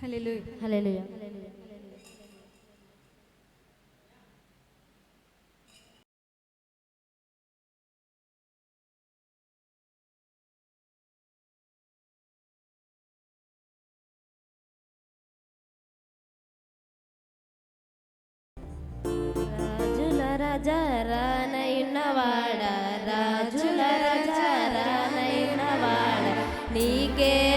ഹലലുയ రాజరానైనవాడ రాజుల రాజరానైనవాడ నీకే